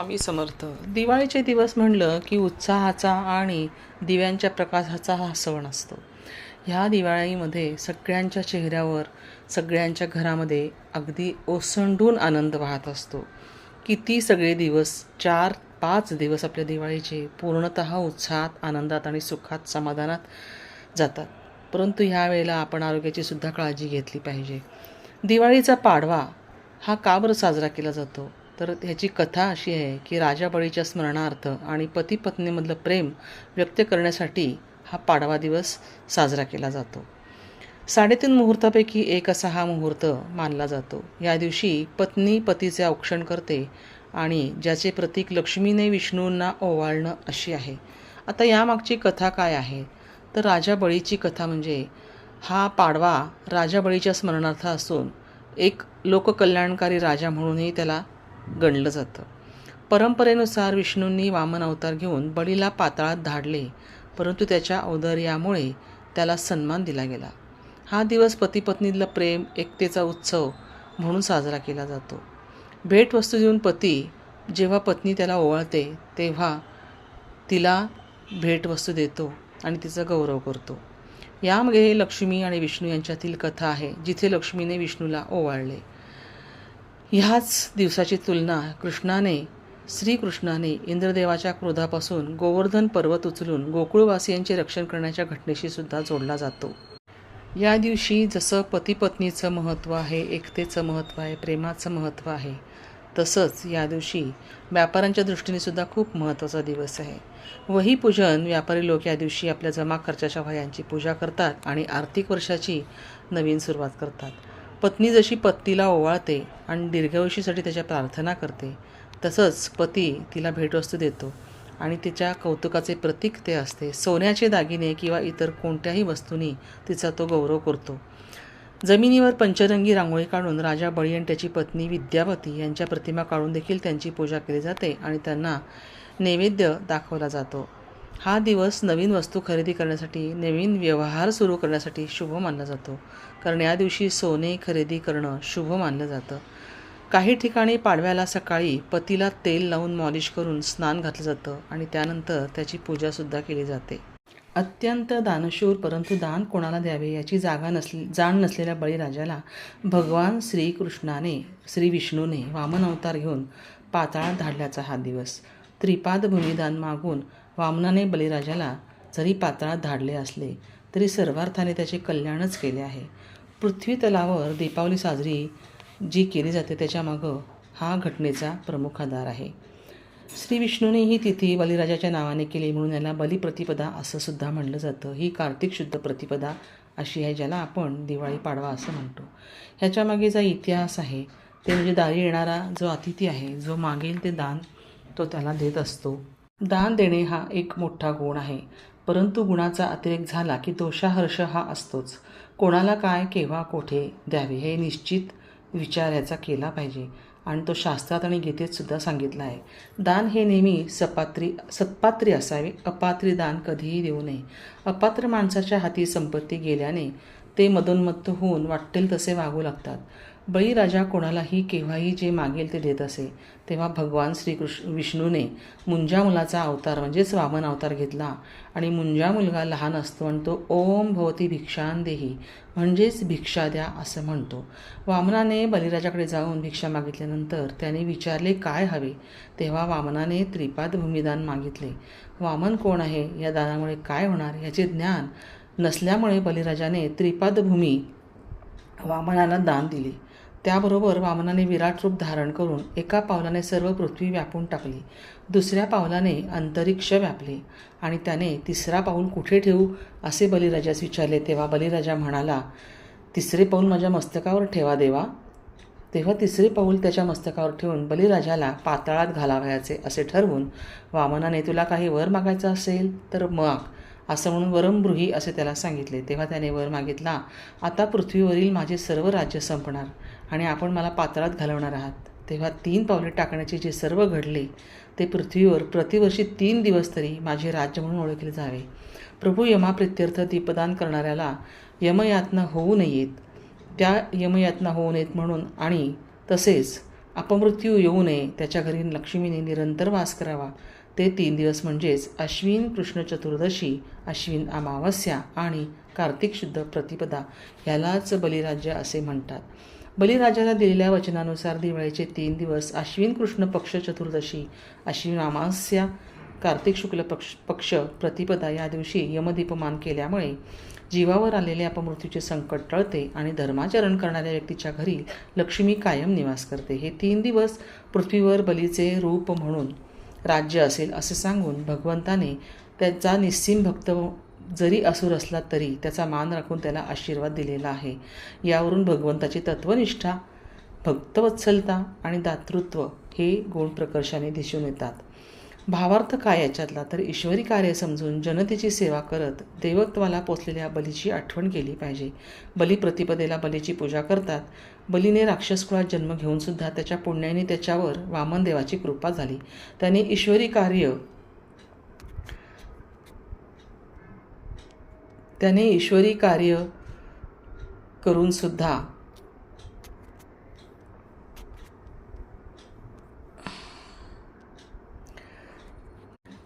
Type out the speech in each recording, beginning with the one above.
आम्ही समर्थ. दिवाळीचे दिवस म्हणलं की उत्साहाचा आणि दिव्यांच्या प्रकाशाचा हा सण असतो. ह्या दिवाळीमध्ये सगळ्यांच्या चेहऱ्यावर सगळ्यांच्या घरामध्ये अगदी ओसंडून आनंद वाहत असतो. किती सगळे दिवस चार पाच दिवस आपल्या दिवाळीचे पूर्णत उत्साहात आनंदात आणि सुखात समाधानात जातात. परंतु ह्या वेळेला आपण आरोग्याची सुद्धा काळजी घेतली पाहिजे. दिवाळीचा पाडवा हा का बरं साजरा केला जातो? तर ह्याची कथा अशी आहे की राजाबळीच्या स्मरणार्थ आणि पती पत्नीमधलं प्रेम व्यक्त करण्यासाठी हा पाडवा दिवस साजरा केला जातो. साडेतीन मुहूर्तापैकी एक असा हा मुहूर्त मानला जातो. या दिवशी पत्नी पतीचे औक्षण करते आणि ज्याचे प्रतीक लक्ष्मीने विष्णूंना ओवाळणं अशी आहे. आता यामागची कथा काय आहे? तर राजा बळीची कथा म्हणजे हा पाडवा राजा बळीच्या स्मरणार्थ असून एक लोककल्याणकारी राजा म्हणूनही त्याला गणलं जातं. परंपरेनुसार विष्णूंनी वामन अवतार घेऊन बळीला पाताळात धाडले परंतु त्याच्या औदर्यामुळे त्याला सन्मान दिला गेला. हा दिवस पतीपत्नीतलं प्रेम एकतेचा उत्सव म्हणून साजरा केला जातो. भेटवस्तू देऊन पती जेव्हा पत्नी त्याला ओवाळते तेव्हा तिला भेटवस्तू देतो आणि तिचा गौरव करतो. यामध्ये लक्ष्मी आणि विष्णू यांच्यातील कथा आहे जिथे लक्ष्मीने विष्णूला ओवाळले. ह्याच दिवसाची तुलना कृष्णाने श्रीकृष्णाने इंद्रदेवाच्या क्रोधापासून गोवर्धन पर्वत उचलून गोकुळवासियांचे रक्षण करण्याच्या घटनेशी सुद्धा जोडला जातो. या दिवशी जसं पतीपत्नीचं महत्त्व आहे एकतेचं महत्त्व आहे प्रेमाचं महत्त्व आहे तसंच या दिवशी व्यापाऱ्यांच्या दृष्टीने सुद्धा खूप महत्त्वाचा दिवस आहे. वही पूजन व्यापारी लोक या दिवशी आपल्या जमा खर्चाच्या वह्यांची पूजा करतात आणि आर्थिक वर्षाची नवीन सुरुवात करतात. पत्नी जशी पत्तीला ओवाळते आणि दीर्घायुषीसाठी त्याच्या प्रार्थना करते तसंच पती तिला भेटवस्तू देतो आणि तिच्या कौतुकाचे प्रतीक ते असते. सोन्याचे दागिने किंवा इतर कोणत्याही वस्तूंनी तिचा तो गौरव करतो. जमिनीवर पंचरंगी रांगोळी काढून राजा बळी आणि त्याची पत्नी विद्यावती यांच्या प्रतिमा काढून देखील त्यांची पूजा केली जाते आणि त्यांना नैवेद्य दाखवला जातो. हा दिवस नवीन वस्तू खरेदी करण्यासाठी नवीन व्यवहार सुरू करण्यासाठी शुभ मानला जातो. कारण या दिवशी सोने खरेदी करणं शुभ मानलं जातं. काही ठिकाणी पाडव्याला सकाळी पतीला तेल लावून मॉलिश करून स्नान घातलं जातं आणि त्यानंतर त्याची पूजासुद्धा केली जाते. अत्यंत दानशूर परंतु दान कोणाला द्यावे याची जागा नसली जाण नसलेल्या बळीराजाला भगवान श्रीकृष्णाने श्री विष्णूने वामन अवतार घेऊन पाताळात धाडल्याचा हा दिवस. त्रिपाद भूमिदान मागून वामनाने बलिराजाला जरी पात्रात धाडले असले तरी सर्वार्थाने त्याचे कल्याणच केले आहे. पृथ्वी तलावर दीपावली साजरी जी केली जाते त्याच्यामागं हा घटनेचा प्रमुख आधार आहे. श्री विष्णूने ही तिथी बलिराजाच्या नावाने केली म्हणून याला बलिप्रतिपदा असं सुद्धा म्हणलं जातं. ही कार्तिक शुद्ध प्रतिपदा अशी आहे ज्याला आपण दिवाळी पाडवा असं म्हणतो. ह्याच्यामागे जो इतिहास आहे. ते म्हणजे दारी येणारा जो अतिथी आहे जो मागेल ते दान तो त्याला देत असतो. दान देणे हा एक मोठा गुण आहे. परंतु गुणाचा अतिरेक झाला की दोषाहर्ष हा असतोच. कोणाला काय केव्हा कोठे द्यावे हे निश्चित विचार याचा केला पाहिजे. आणि तो शास्त्रात आणि गीतेत सुद्धा सांगितला आहे. दान हे नेहमी सपात्री सत्पात्री असावे. अपात्री दान कधीही देऊ नये. अपात्र माणसाच्या हाती संपत्ती गेल्याने ते मदोन्मत्त होऊन वाटेल तसे वागू लागतात. बळीराजा कोणालाही केव्हाही जे मागेल ते देत असे. तेव्हा भगवान श्रीकृष्ण विष्णूने मुंजा मुलाचा अवतार म्हणजेच वामन अवतार घेतला आणि मुंजा मुलगा लहान असतो आणि तो ओम भवती भिक्षान देही म्हणजेच भिक्षा द्या असं म्हणतो. वामनाने बलिराजाकडे जाऊन भिक्षा मागितल्यानंतर त्याने विचारले काय हवे? तेव्हा वामनाने त्रिपाद भूमिदान मागितले. वामन कोण आहे? या दानामुळे काय होणार? याचे ज्ञान नसल्यामुळे बलिराजाने त्रिपादभूमी वामनाला दान दिली. त्याबरोबर वामनाने विराट रूप धारण करून एका पावलाने सर्व पृथ्वी व्यापून टाकली. दुसऱ्या पावलाने अंतरिक्ष व्यापले आणि त्याने तिसरा पाऊल कुठे ठेवू असे बलिराजास विचारले. तेव्हा बलिराजा म्हणाला तिसरे पाऊल माझ्या मस्तकावर ठेवा देवा. तेव्हा तिसरे पाऊल त्याच्या मस्तकावर ठेवून बलिराजाला पाताळात घालावयाचे असे ठरवून वामनाने तुला काही वर मागायचं असेल तर माग असं म्हणून वरमबृही असे त्याला सांगितले. तेव्हा त्याने वर मागितला आता पृथ्वीवरील माझे सर्व राज्य संपणार. आणि आपण मला पात्रात घालवणार आहात. तेव्हा तीन पावले टाकण्याचे जे सर्व घडले ते पृथ्वीवर प्रतिवर्षी तीन दिवस तरी माझे राज्य म्हणून ओळखले जावे. प्रभू यमाप्रित्यर्थ दीपदान करणाऱ्याला यमयातना होऊ नयेत. त्या यमयातना होऊ नयेत म्हणून आणि तसेच अपमृत्यू येऊ नये त्याच्या घरी लक्ष्मीने निरंतर वास करावा. ते तीन दिवस म्हणजेच अश्विन कृष्ण चतुर्दशी अश्विन अमावस्या आणि कार्तिक शुद्ध प्रतिपदा यालाच बलिराज्य असे म्हणतात. बलिराजाला दिलेल्या वचनानुसार दिवाळीचे तीन दिवस अश्विन कृष्ण पक्ष चतुर्दशी अश्विन अमावस्या कार्तिक शुक्ल पक्ष पक्ष प्रतिपदा या दिवशी यमदीपमान केल्यामुळे जीवावर आलेले अपमृत्यूचे संकट टळते आणि धर्माचरण करणाऱ्या व्यक्तीच्या घरी लक्ष्मी कायम निवास करते. हे तीन दिवस पृथ्वीवर बलीचे रूप म्हणून राज्य असेल असे सांगून भगवंताने त्याचा निस्सीम भक्त जरी असुर असला तरी त्याचा मान राखून त्याला आशीर्वाद दिलेला आहे. यावरून भगवंताची तत्वनिष्ठा भक्तवत्सलता आणि दातृत्व हे गुण प्रकर्षाने दिसून येतात. भावार्थ काय याच्यातला? तर ईश्वरी कार्य समजून जनतेची सेवा करत देवत्वाला पोचलेल्या बलीची आठवण केली पाहिजे. बली प्रतिपदेला बलीची पूजा करतात. बलीने राक्षसकुळात जन्म घेऊनसुद्धा त्याच्या पुण्याने त्याच्यावर वामनदेवाची कृपा झाली. त्याने ईश्वरी कार्य त्याने ईश्वरी कार्य करूनसुद्धा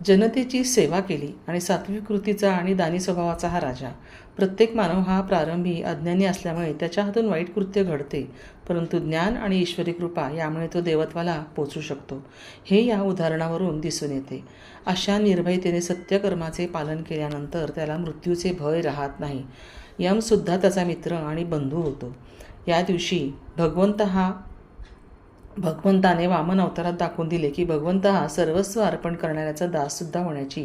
जनतेची सेवा केली आणि सात्विक कृतीचा आणि दानी स्वभावाचा हा राजा. प्रत्येक मानव हा प्रारंभी अज्ञानी असल्यामुळे त्याच्या हातून वाईट कृत्य घडते परंतु ज्ञान आणि ईश्वरी कृपा यामुळे तो देवत्वाला पोचू शकतो. हे या उदाहरणावरून दिसून येते. अशा निर्भयतेने सत्यकर्माचे पालन केल्यानंतर त्याला मृत्यूचे भय राहत नाही. यमसुद्धा त्याचा मित्र आणि बंधू होतो. या दिवशी भगवंत हा भगवंताने वामन अवतारात दाखवून दिले की भगवंत हा सर्वस्व अर्पण करणाऱ्याचा दाससुद्धा होण्याची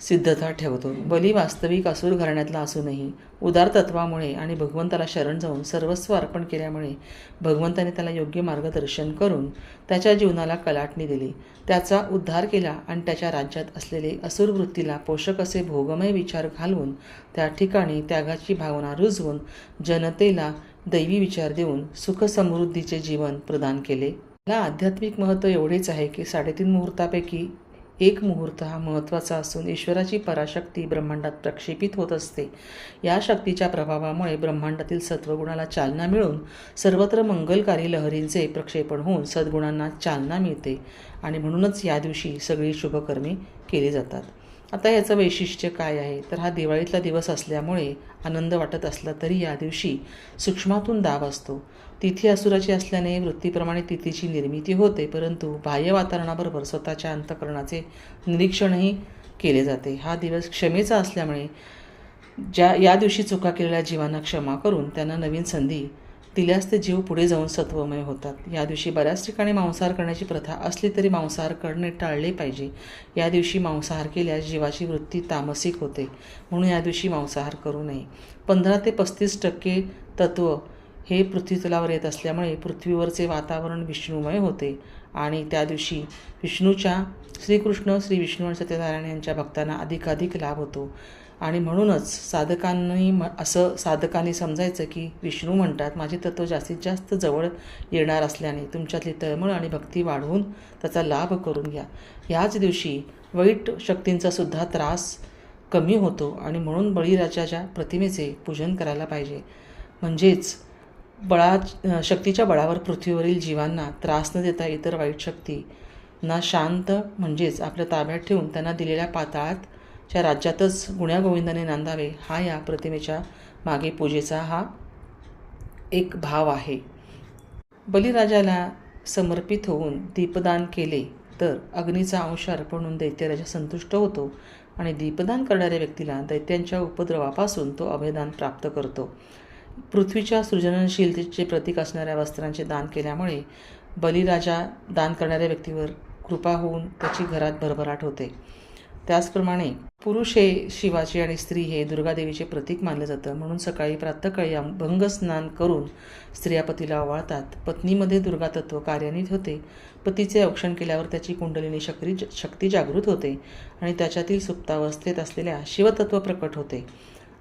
सिद्धता ठेवतो. बली वास्तविक असुर घराण्यातला असूनही उदार तत्वामुळे आणि भगवंताला शरण जाऊन सर्वस्व अर्पण केल्यामुळे भगवंताने त्याला योग्य मार्गदर्शन करून त्याच्या जीवनाला कलाटणी दिली. त्याचा उद्धार केला आणि त्याच्या राज्यात असलेले असुर वृत्तीला पोषक असे भोगमय विचार घालवून त्या ठिकाणी त्यागाची भावना रुजवून जनतेला दैवी विचार देऊन सुखसमृद्धीचे जीवन प्रदान केले. याला आध्यात्मिक महत्त्व एवढेच आहे की साडेतीन मुहूर्तापैकी एक मुहूर्त हा महत्त्वाचा असून ईश्वराची पराशक्ती ब्रह्मांडात प्रक्षेपित होत असते. या शक्तीच्या प्रभावामुळे ब्रह्मांडातील सत्वगुणाला चालना मिळून सर्वत्र मंगलकारी लहरींचे प्रक्षेपण होऊन सद्गुणांना चालना मिळते आणि म्हणूनच या दिवशी सगळी शुभकर्मे केली जातात. आता याचं वैशिष्ट्य काय आहे? तर हा दिवाळीतला दिवस असल्यामुळे आनंद वाटत असला तरी या दिवशी सूक्ष्मातून दाब असतो. तिथी असुराची असल्याने वृत्तीप्रमाणे तिथीची निर्मिती होते परंतु बाह्य वातावरणाबरोबर स्वतःच्या अंतकरणाचे निरीक्षणही केले जाते. हा दिवस क्षमेचा असल्यामुळे ज्या या दिवशी चुका केलेल्या जीवांना क्षमा करून त्यांना नवीन संधी दिल्यास ते जीव पुढे जाऊन सत्वमय होतात. या दिवशी बऱ्याच ठिकाणी मांसाहार करण्याची प्रथा असली तरी मांसाहार करणे टाळले पाहिजे. या दिवशी मांसाहार केल्यास जीवाची वृत्ती तामसिक होते म्हणून या दिवशी मांसाहार करू नये. पंधरा ते पस्तीस टक्के तत्व हे पृथ्वीतलावर येत असल्यामुळे पृथ्वीवरचे वातावरण विष्णुमय होते आणि त्या दिवशी विष्णूच्या श्रीकृष्ण श्री विष्णू आणि सत्यनारायण यांच्या भक्तांना अधिकाधिक लाभ होतो. आणि म्हणूनच साधकांनी म असं साधकांनी समजायचं की विष्णू म्हणतात माझे तत्त्व जास्तीत जास्त जवळ येणार असल्याने तुमच्यातली तळमळ आणि भक्ती वाढवून त्याचा लाभ करून घ्या. याच दिवशी वाईट शक्तींचा सुद्धा त्रास कमी होतो आणि म्हणून बळीराजाच्या प्रतिमेचे पूजन करायला पाहिजे. म्हणजेच बळा शक्तीच्या बळावर पृथ्वीवरील जीवांना त्रास न देता इतर वाईट शक्ती ना शांत म्हणजेच आपल्या ताब्यात ठेवून त्यांना दिलेल्या पाताळात च्या राज्यातच गुण्यागोविंदाने नांदावे हा या प्रतिमेच्या मागे पूजेचा हा एक भाव आहे. बलिराजाला समर्पित होऊन दीपदान केले तर अग्नीचा अंश अर्पणून दैत्यराजा संतुष्ट होतो आणि दीपदान करणाऱ्या व्यक्तीला दैत्यांच्या उपद्रवापासून तो अभयदान प्राप्त करतो. पृथ्वीच्या सृजनशीलतेचे प्रतीक असणाऱ्या वस्त्रांचे दान केल्यामुळे बलिराजा दान करणाऱ्या व्यक्तीवर कृपा होऊन त्याची घरात भरभराट होते. त्याचप्रमाणे पुरुष हे शिवाचे आणि स्त्री हे दुर्गादेवीचे प्रतीक मानलं जातं. म्हणून सकाळी प्रातःकाळी भंग स्नान करून स्त्रिया पतीला ओवाळतात. पत्नीमध्ये दुर्गातत्व कार्यान्वित होते. पतीचे औक्षण केल्यावर त्याची कुंडलिनी शक्री शक्ती जागृत होते आणि त्याच्यातील सुप्तावस्थेत असलेल्या शिवतत्व प्रकट होते.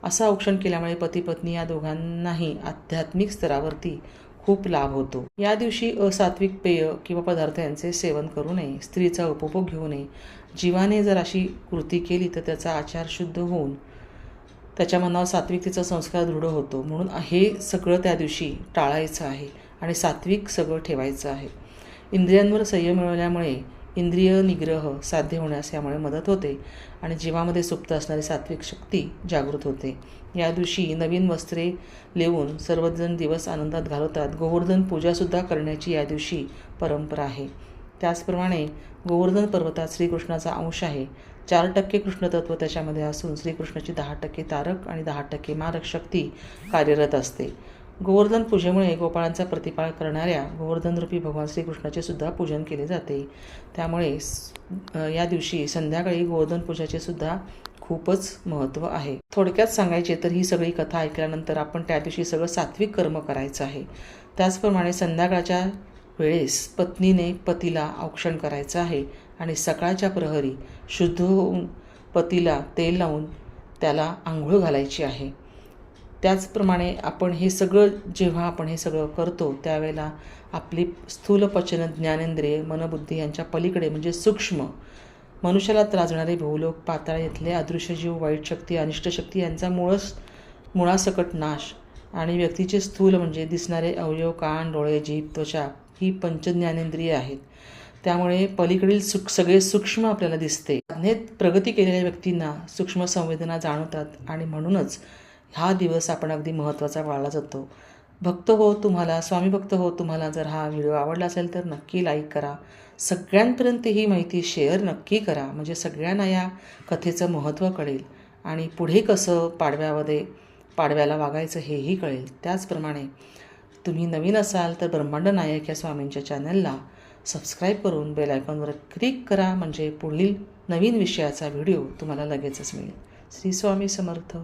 असं औक्षण केल्यामुळे पती पत्नी या दोघांनाही आध्यात्मिक स्तरावरती खूप लाभ होतो. या दिवशी असात्विक पेय किंवा पदार्थ यांचे सेवन करू नये. स्त्रीचा उपभोग घेऊ नये. जीवाने जर अशी कृती केली तर त्याचा आचार शुद्ध होऊन त्याच्या मनावर सात्विकतेचा संस्कार दृढ होतो. म्हणून हे सगळं त्या दिवशी टाळायचं आहे आणि सात्विक सगळं ठेवायचं आहे. इंद्रियांवर संयम मिळवल्यामुळे इंद्रिय निग्रह साध्य होण्यास यामुळे मदत होते आणि जीवामध्ये सुप्त असणारी सात्विक शक्ती जागृत होते. या दिवशी नवीन वस्त्रे लिहून सर्वजण दिवस आनंदात घालवतात. गोवर्धन पूजासुद्धा करण्याची या दिवशी परंपरा आहे. त्याचप्रमाणे गोवर्धन पर्वतात श्रीकृष्णाचा अंश आहे. चार टक्के कृष्णतत्व त्याच्यामध्ये असून श्रीकृष्णाची दहा टक्के तारक आणि दहा टक्के मारक शक्ती कार्यरत असते. गोवर्धन पूजेमुळे गोपाळांचा प्रतिपाळ करणाऱ्या गोवर्धनरूपी भगवान श्रीकृष्णाचे सुद्धा पूजन केले जाते. त्यामुळे या दिवशी संध्याकाळी गोवर्धन पूजाचे सुद्धा खूपच महत्त्व आहे. थोडक्यात सांगायचे तर ही सगळी कथा ऐकल्यानंतर आपण त्या दिवशी सगळं सात्विक कर्म करायचं आहे. त्याचप्रमाणे संध्याकाळच्या वेळेस पत्नीने पतीला औक्षण करायचं आहे आणि सकाळच्या प्रहरी शुद्ध होऊन पतीला तेल लावून त्याला आंघोळ घालायची आहे. त्याचप्रमाणे आपण हे सगळं जेव्हा आपण हे सगळं करतो त्यावेळेला आपली स्थूल पचन ज्ञानेंद्रिय मनबुद्धी यांच्या पलीकडे म्हणजे सूक्ष्म मनुष्याला त्रासणारे भूलोक पाताळ येथले अदृश्य जीव वाईट शक्ती अनिष्ट शक्ती यांचा मुळच मुळासकट नाश आणि व्यक्तीचे स्थूल म्हणजे दिसणारे अवयव कान डोळे जीभ त्वचा ही पंचज्ञानेंद्रिय आहेत. त्यामुळे पलीकडील सुख सगळे सूक्ष्म आपल्याला दिसते. साधनेत प्रगती केलेल्या व्यक्तींना सूक्ष्म संवेदना जाणवतात आणि म्हणूनच हा दिवस आपण अगदी महत्त्वाचा पाळला जातो. भक्त हो तुम्हाला स्वामी भक्त हो तुम्हाला जर हा व्हिडिओ आवडला असेल तर नक्की लाईक करा. सगळ्यांपर्यंत ही माहिती शेअर नक्की करा. म्हणजे सगळ्यांना या कथेचं महत्त्व कळेल आणि पुढे कसं पाडव्यामध्ये पाडव्याला वागायचं हेही कळेल. त्याचप्रमाणे तुम्ही नवीन असाल तर ब्रह्मांड नायक या स्वामींच्या चॅनलला सबस्क्राईब करून बेल आयकॉनवर क्लिक करा. म्हणजे पुढील नवीन विषयाचा व्हिडिओ तुम्हाला लगेचच मिळेल. श्री स्वामी समर्थ.